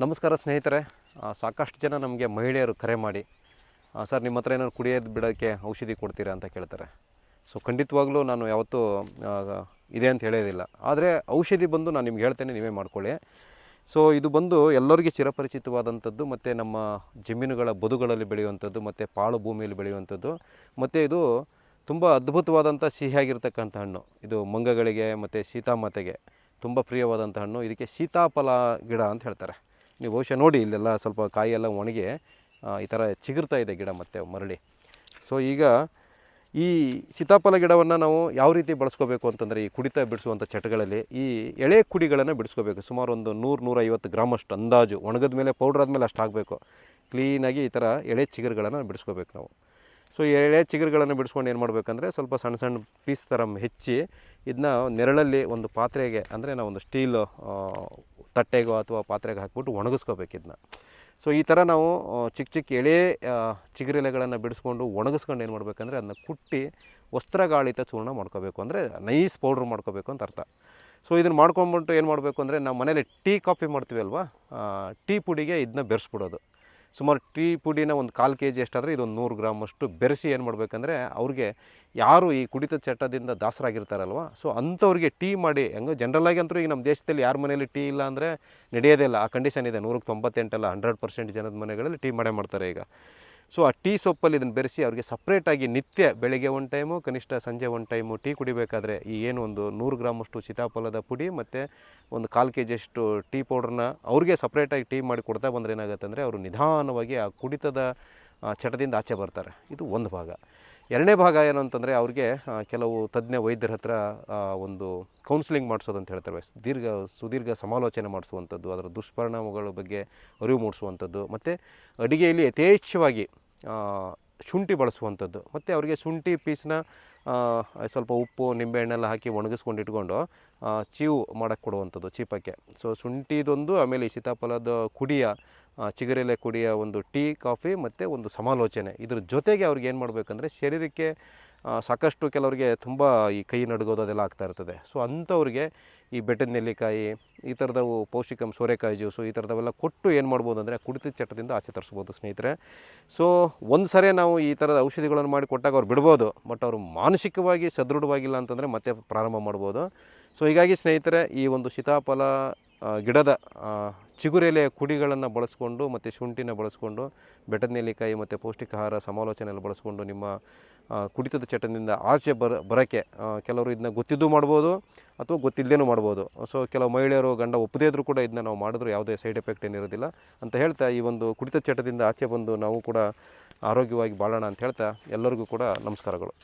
ನಮಸ್ಕಾರ ಸ್ನೇಹಿತರೆ. ಸಾಕಷ್ಟು ಜನ ನಮಗೆ ಮಹಿಳೆಯರು ಕರೆ ಮಾಡಿ ಸರ್, ನಿಮ್ಮ ಹತ್ರ ಏನಾದ್ರು ಕುಡಿಯೋದು ಬಿಡೋಕ್ಕೆ ಔಷಧಿ ಕೊಡ್ತೀರಾ? ಅಂತ ಕೇಳ್ತಾರೆ. ಸೊ ಖಂಡಿತವಾಗ್ಲೂ ನಾನು ಯಾವತ್ತೂ ಇದೆ ಅಂತ ಹೇಳೋದಿಲ್ಲ. ಆದರೆ ಔಷಧಿ ಬಂದು ನಾನು ನಿಮ್ಗೆ ಹೇಳ್ತೇನೆ, ನೀವೇ ಮಾಡ್ಕೊಳ್ಳಿ. ಸೊ ಇದು ಬಂದು ಎಲ್ಲರಿಗೆ ಚಿರಪರಿಚಿತವಾದಂಥದ್ದು, ಮತ್ತು ನಮ್ಮ ಜಮೀನುಗಳ ಬದುಗಳಲ್ಲಿ ಬೆಳೆಯುವಂಥದ್ದು, ಮತ್ತು ಪಾಳು ಭೂಮಿಯಲ್ಲಿ ಬೆಳೆಯುವಂಥದ್ದು, ಮತ್ತು ಇದು ತುಂಬ ಅದ್ಭುತವಾದಂಥ ಸಿಹಿಯಾಗಿರ್ತಕ್ಕಂಥ ಹಣ್ಣು. ಇದು ಮಂಗಗಳಿಗೆ, ಮತ್ತು ಸೀತಾಮಾತೆಗೆ ತುಂಬ ಪ್ರಿಯವಾದಂಥ ಹಣ್ಣು. ಇದಕ್ಕೆ ಸೀತಾಫಲ ಗಿಡ ಅಂತ ಹೇಳ್ತಾರೆ. ನೀವು ಬಹುಶಃ ನೋಡಿ ಇಲ್ಲೆಲ್ಲ ಸ್ವಲ್ಪ ಕಾಯಿ ಎಲ್ಲ ಒಣಗಿ ಈ ಥರ ಚಿಗುರ್ತಾ ಇದೆ ಗಿಡ ಮತ್ತೆ ಮರಳಿ. ಸೊ ಈಗ ಈ ಸೀತಾಫಲ ಗಿಡವನ್ನು ನಾವು ಯಾವ ರೀತಿ ಬಳಸ್ಕೋಬೇಕು ಅಂತಂದರೆ, ಈ ಕುಡಿತ ಬಿಡಿಸುವಂಥ ಚಟಗಳಲ್ಲಿ ಈ ಎಳೆ ಕುಡಿಗಳನ್ನು ಬಿಡಿಸ್ಕೋಬೇಕು. ಸುಮಾರು ಒಂದು ನೂರು, ನೂರೈವತ್ತು ಗ್ರಾಮಷ್ಟು ಅಂದಾಜು ಒಣಗಿದ ಮೇಲೆ ಪೌಡ್ರ್ ಆದಮೇಲೆ ಅಷ್ಟು ಹಾಕಬೇಕು ಕ್ಲೀನಾಗಿ ಈ ಥರ ಎಳೆ ಚಿಗುರುಗಳನ್ನು ಬಿಡಿಸ್ಕೋಬೇಕು ನಾವು. ಸೊ ಈ ಎಳೆ ಚಿಗುರುಗಳನ್ನು ಬಿಡಿಸ್ಕೊಂಡು ಏನು ಮಾಡಬೇಕಂದ್ರೆ, ಸ್ವಲ್ಪ ಸಣ್ಣ ಸಣ್ಣ ಪೀಸ್ ಥರ ಹೆಚ್ಚಿ ಇದನ್ನ ನೆರಳಲ್ಲಿ ಒಂದು ಪಾತ್ರೆಗೆ, ಅಂದರೆ ನಾವು ಒಂದು ಸ್ಟೀಲ್ ತಟ್ಟೆಗೋ ಅಥವಾ ಪಾತ್ರೆಗೆ ಹಾಕ್ಬಿಟ್ಟು ಒಣಗಿಸ್ಕೋಬೇಕು ಇದನ್ನ. ಸೊ ಈ ಥರ ನಾವು ಚಿಕ್ಕ ಚಿಕ್ಕ ಎಳೆ ಚಿಗುರೆಲೆಗಳನ್ನು ಬಿಡಿಸ್ಕೊಂಡು ಒಣಗಿಸ್ಕೊಂಡು ಏನು ಮಾಡಬೇಕಂದ್ರೆ ಅದನ್ನ ಕುಟ್ಟಿ ವಸ್ತ್ರಗಾಳಿತ ಚೂರ್ಣ ಮಾಡ್ಕೋಬೇಕು ಅಂದರೆ ನೈಸ್ ಪೌಡ್ರ್ ಮಾಡ್ಕೋಬೇಕು ಅಂತ ಅರ್ಥ. ಸೊ ಇದನ್ನು ಮಾಡ್ಕೊಂಬಿಟ್ಟು ಏನು ಮಾಡಬೇಕು ಅಂದರೆ ನಾವು ಮನೇಲಿ ಟೀ ಕಾಫಿ ಮಾಡ್ತೀವಿ ಅಲ್ವಾ? ಟೀ ಪುಡಿಗೆ ಇದನ್ನ ಬೆರೆಸ್ಬಿಡೋದು. ಸುಮಾರು ಟೀ ಪುಡಿನ ಒಂದು ಕಾಲು ಕೆ ಜಿ ಎಷ್ಟಾದರೆ ಇದೊಂದು ನೂರು ಗ್ರಾಮ್ ಅಷ್ಟು ಬೆರೆಸಿ ಏನು ಮಾಡಬೇಕಂದ್ರೆ ಅವ್ರಿಗೆ ಯಾರು ಈ ಕುಡಿತ ಚಟದಿಂದ ದಾಸರಾಗಿರ್ತಾರಲ್ವ? ಸೊ ಅಂಥವ್ರಿಗೆ ಟೀ ಮಾಡಿ, ಹೆಂಗೋ ಜನ್ರಲ್ಲಾಗಿ ಅಂತೂ ಈಗ ನಮ್ಮ ದೇಶದಲ್ಲಿ ಯಾರ ಮನೆಯಲ್ಲಿ ಟೀ ಇಲ್ಲ ಅಂದರೆ ನಡೆಯೋದೇ ಇಲ್ಲ. ಆ ಕಂಡೀಷನ್ ಇದೆ. ನೂರಕ್ಕೆ ತೊಂಬತ್ತೆಂಟಲ್ಲ ಹಂಡ್ರೆಡ್ ಪರ್ಸೆಂಟ್ ಜನದ ಮನೆಗಳಲ್ಲಿ ಟೀ ಮಾಡೇ ಮಾಡ್ತಾರೆ ಈಗ. ಸೊ ಆ ಟೀ ಸೊಪ್ಪಲ್ಲಿ ಇದನ್ನು ಬೆರೆಸಿ ಅವರಿಗೆ ಸಪ್ರೇಟಾಗಿ ನಿತ್ಯ ಬೆಳಗ್ಗೆ ಒಂದು ಟೈಮು ಕನಿಷ್ಠ ಸಂಜೆ ಒಂದು ಟೈಮು ಟೀ ಕುಡಿಬೇಕಾದ್ರೆ ಈ ಏನು ಒಂದು ನೂರು ಗ್ರಾಮಷ್ಟು ಸೀತಾಫಲದ ಪುಡಿ ಮತ್ತು ಒಂದು ಕಾಲು ಕೆ ಜಿಯಷ್ಟು ಟೀ ಪೌಡ್ರನ್ನ ಅವ್ರಿಗೆ ಸಪ್ರೇಟಾಗಿ ಟೀ ಮಾಡಿ ಕೊಡ್ತಾ ಬಂದರೆ ಏನಾಗುತ್ತೆ ಅಂದರೆ ಅವರು ನಿಧಾನವಾಗಿ ಆ ಕುಡಿತದ ಚಟದಿಂದ ಆಚೆ ಬರ್ತಾರೆ. ಇದು ಒಂದು ಭಾಗ. ಎರಡನೇ ಭಾಗ ಏನು ಅಂತಂದರೆ ಅವ್ರಿಗೆ ಕೆಲವು ತಜ್ಞ ವೈದ್ಯರ ಹತ್ರ ಒಂದು ಕೌನ್ಸಿಲಿಂಗ್ ಮಾಡಿಸೋದು ಅಂತ ಹೇಳ್ತಾರೆ. ದೀರ್ಘ, ಸುದೀರ್ಘ ಸಮಾಲೋಚನೆ ಮಾಡಿಸುವಂಥದ್ದು, ಅದರ ದುಷ್ಪರಿಣಾಮಗಳ ಬಗ್ಗೆ ಅರಿವು ಮೂಡಿಸುವಂಥದ್ದು, ಮತ್ತು ಅಡುಗೆಯಲ್ಲಿ ಯಥೇಚ್ಛವಾಗಿ ಶುಂಠಿ ಬಳಸುವಂಥದ್ದು. ಮತ್ತು ಅವರಿಗೆ ಶುಂಠಿ ಪೀಸ್ನ ಸ್ವಲ್ಪ ಉಪ್ಪು ನಿಂಬೆಹಣ್ಣೆಲ್ಲ ಹಾಕಿ ಒಣಗಿಸ್ಕೊಂಡು ಇಟ್ಕೊಂಡು ಚೀವು ಮಾಡೋಕ್ಕೆ ಕೊಡುವಂಥದ್ದು ಚೀಪಕ್ಕೆ. ಸೊ ಶುಂಠಿದೊಂದು, ಆಮೇಲೆ ಈ ಸೀತಾಫಲದ ಕುಡಿಯ ಚಿಗರೆಲೆ ಕುಡಿಯ ಒಂದು ಟೀ, ಕಾಫಿ ಮತ್ತು ಒಂದು ಸಮಾಲೋಚನೆ. ಇದ್ರ ಜೊತೆಗೆ ಅವ್ರಿಗೆ ಏನು ಮಾಡಬೇಕಂದ್ರೆ, ಶರೀರಕ್ಕೆ ಸಾಕಷ್ಟು ಕೆಲವರಿಗೆ ತುಂಬ ಈ ಕೈ ನಡುಗೋದು ಅದೆಲ್ಲ ಆಗ್ತಾ ಇರ್ತದೆ. ಸೊ ಅಂಥವ್ರಿಗೆ ಈ ಬೆಟ್ಟದ ನೆಲ್ಲಿಕಾಯಿ, ಈ ಥರದವು ಪೌಷ್ಟಿಕಂ ಸೋರೆಕಾಯಿ ಜ್ಯೂಸು, ಈ ಥರದವೆಲ್ಲ ಕೊಟ್ಟು ಏನು ಮಾಡ್ಬೋದು ಅಂದರೆ ಕುಡಿತ ಚಟದಿಂದ ಆಚೆ ತರಿಸ್ಬೋದು ಸ್ನೇಹಿತರೆ. ಸೊ ಒಂದು ಸರಿ ನಾವು ಈ ಥರದ ಔಷಧಿಗಳನ್ನು ಮಾಡಿ ಕೊಟ್ಟಾಗ ಅವ್ರು ಬಿಡ್ಬೋದು ಬಟ್ ಅವರು ಮಾನಸಿಕವಾಗಿ ಸದೃಢವಾಗಿಲ್ಲ ಅಂತಂದರೆ ಮತ್ತೆ ಪ್ರಾರಂಭ ಮಾಡ್ಬೋದು. ಸೊ ಹೀಗಾಗಿ ಸ್ನೇಹಿತರೆ, ಈ ಒಂದು ಸೀತಾಫಲ ಗಿಡದ ಆ, ಚಿಗುರೆಲೆಯ ಕುಡಿಗಳನ್ನು ಬಳಸ್ಕೊಂಡು ಮತ್ತು ಶುಂಠಿನ ಬಳಸ್ಕೊಂಡು ಬೆಟ್ಟದ ನೆಲ್ಲಿಕಾಯಿ ಮತ್ತು ಪೌಷ್ಟಿಕ ಆಹಾರ ಸಮಾಲೋಚನೆಯಲ್ಲಿ ಬಳಸ್ಕೊಂಡು ನಿಮ್ಮ ಕುಡಿತದ ಚಟದಿಂದ ಆಚೆ ಬರ ಬರೋಕ್ಕೆ ಕೆಲವರು ಇದನ್ನ ಗೊತ್ತಿದ್ದು ಮಾಡ್ಬೋದು ಅಥವಾ ಗೊತ್ತಿಲ್ಲದೇನೂ ಮಾಡ್ಬೋದು. ಸೊ ಕೆಲವು ಮಹಿಳೆಯರು ಗಂಡ ಒಪ್ಪದೇ ಕೂಡ ಇದನ್ನ ನಾವು ಮಾಡಿದ್ರು ಯಾವುದೇ ಸೈಡ್ ಎಫೆಕ್ಟ್ ಏನಿರೋದಿಲ್ಲ ಅಂತ ಹೇಳ್ತಾ ಈ ಒಂದು ಕುಡಿತ ಚಟದಿಂದ ಆಚೆ ಬಂದು ನಾವು ಕೂಡ ಆರೋಗ್ಯವಾಗಿ ಬಾಳೋಣ ಅಂತ ಹೇಳ್ತಾ ಎಲ್ಲರಿಗೂ ಕೂಡ ನಮಸ್ಕಾರಗಳು.